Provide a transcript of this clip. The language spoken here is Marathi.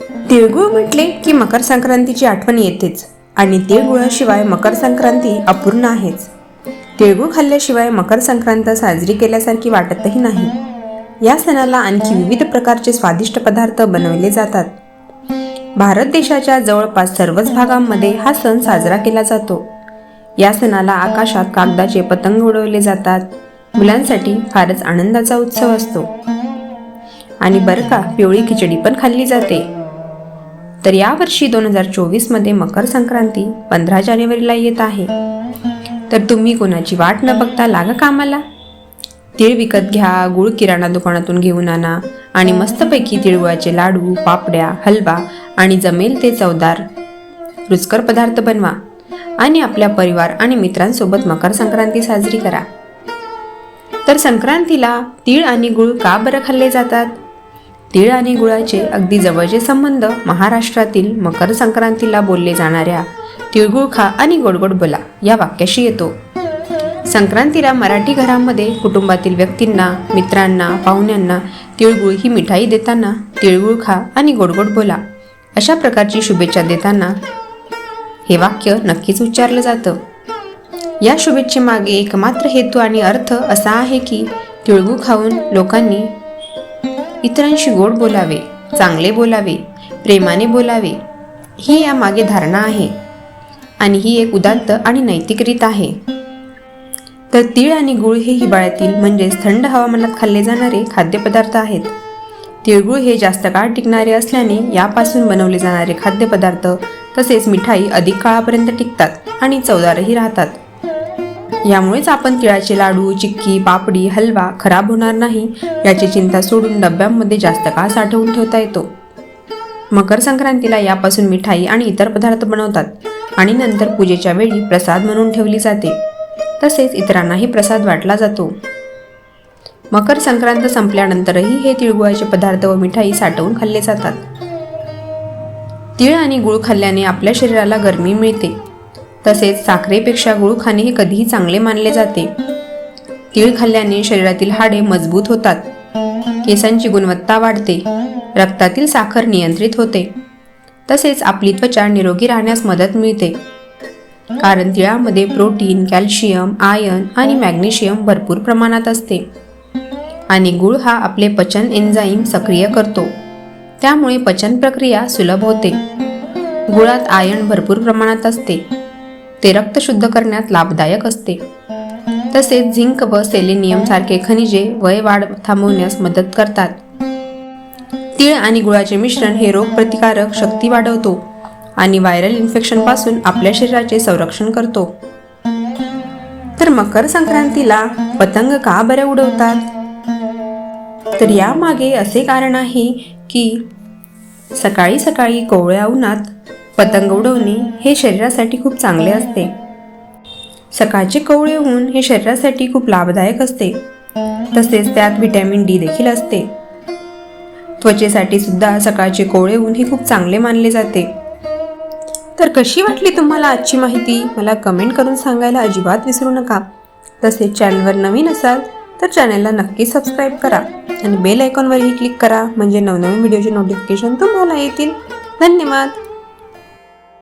तिळगुळ म्हटले की मकर संक्रांतीची आठवण येतेच आणि तिळगुळाशिवाय मकर संक्रांती अपूर्ण आहेच. तिळगुळ खाल्ल्याशिवाय मकर संक्रांत साजरी केल्यासारखी वाटतही नाही. या सणाला आणखी विविध प्रकारचे स्वादिष्ट पदार्थ बनवले जातात. भारत देशाच्या जवळपास सर्वच भागांमध्ये हा सण साजरा केला जातो. या सणाला आकाशात कागदाचे पतंग उडवले जातात. मुलांसाठी फारच आनंदाचा उत्सव असतो. आणि बरं का पिवळी खिचडी पण खाल्ली जाते. तर यावर्षी दोन हजार चोवीसमध्ये मकर संक्रांती पंधरा जानेवारीला येत आहे. तर तुम्ही कोणाची वाट न बघता लागा कामाला. तीळ विकत घ्या गुळ किराणा दुकानातून घेऊन आणा आणि मस्तपैकी तिळगुळाचे लाडू पापड्या हलवा आणि जमेल ते चवदार रुचकर पदार्थ बनवा आणि आपल्या परिवार आणि मित्रांसोबत मकर संक्रांती साजरी करा. तर संक्रांतीला तीळ आणि गुळ का बरं खाल्ले जातात? तीळ आणि गुळाचे अगदी जवळचे संबंध महाराष्ट्रातील मकर संक्रांतीला बोलले जाणाऱ्या तिळगुळ खा आणि गोडगोड बोला या वाक्याशी येतो. संक्रांतीला मराठी घरामध्ये कुटुंबातील व्यक्तींना मित्रांना पाहुण्यांना तिळगुळ ही मिठाई देताना तिळगुळ खा आणि गोडगोड बोला अशा प्रकारची शुभेच्छा देताना हे वाक्य नक्कीच उच्चारलं जातं. या शुभेच्छेमागे एकमात्र हेतू आणि अर्थ असा आहे की तिळगुळ खाऊन लोकांनी इतरांशी गोड बोलावे चांगले बोलावे प्रेमाने बोलावे ही यामागे धारणा आहे. आणि ही एक उदात्त आणि नैतिक रीत आहे. तर तीळ आणि गुळ हे हिवाळ्यातील म्हणजेच थंड हवामानात खाल्ले जाणारे खाद्यपदार्थ आहेत. तिळगुळ हे जास्त काळ टिकणारे असल्याने यापासून बनवले जाणारे खाद्यपदार्थ तसेच मिठाई अधिक काळापर्यंत टिकतात आणि चवदारही राहतात. यामुळेच आपण तिळाचे लाडू चिक्की पापडी हलवा खराब होणार नाही याची चिंता सोडून डब्यांमध्ये जास्त काळ साठवून ठेवता येतो. मकर संक्रांतीला यापासून मिठाई आणि इतर पदार्थ बनवतात आणि नंतर पूजेच्या वेळी प्रसाद म्हणून ठेवली जाते. तसेच इतरांनाही प्रसाद वाटला जातो. मकर संक्रांत संपल्यानंतरही हे तिळगुळाचे पदार्थ व मिठाई साठवून खाल्ले जातात. तीळ आणि गुळ खाल्ल्याने आपल्या शरीराला गरमी मिळते. तसेच साखरेपेक्षा गुळ खाणे हे कधीही चांगले मानले जाते. तीळ खाल्ल्याने शरीरातील हाडे मजबूत होतात. केसांची गुणवत्ता वाढते. रक्तातील साखर नियंत्रित होते. तसेच आपली त्वचा निरोगी राहण्यास मदत मिळते. कारण तिळामध्ये प्रोटीन कॅल्शियम आयर्न आणि मॅग्नेशियम भरपूर प्रमाणात असते. आणि गुळ हा आपले पचन एन्झाईम सक्रिय करतो. त्यामुळे पचन प्रक्रिया सुलभ होते. गुळात आयर्न भरपूर प्रमाणात असते. ते रक्त शुद्ध करण्यात लाभदायक असते. तसेच झिंक व सेलेनियम सारखे खनिजे वय वाढ थांबवण्यास मदत करतात. तीळ आणि गुळाचे मिश्रण हे रोगप्रतिकारक शक्ती वाढवतो आणि व्हायरल इन्फेक्शनपासून आपल्या शरीराचे संरक्षण करतो. तर मकर संक्रांतीला पतंग का बरे उडवतात? तर यामागे असे कारण आहे की सकाळी सकाळी कोवळ्या उन्हात पतंग उडवणे हे शरीरासाठी खूप चांगले असते. सकाळचे कोवळे ऊन हे शरीरासाठी खूप लाभदायक असते. तसेच त्यात व्हिटॅमिन डी देखील असते. त्वचेसाठी सुद्धा सकाळचे कोवळे ऊन हे खूप चांगले मानले जाते. तर कशी वाटली तुम्हाला आजची माहिती? मला कमेंट करून सांगायला अजिबात विसरू नका. तसेच चॅनलवर नवीन असाल तर चॅनलला नक्की सबस्क्राईब करा आणि बेल आयकॉनवरही क्लिक करा म्हणजे नवनवीन व्हिडिओचे नोटिफिकेशन तुम्हाला येतील. धन्यवाद!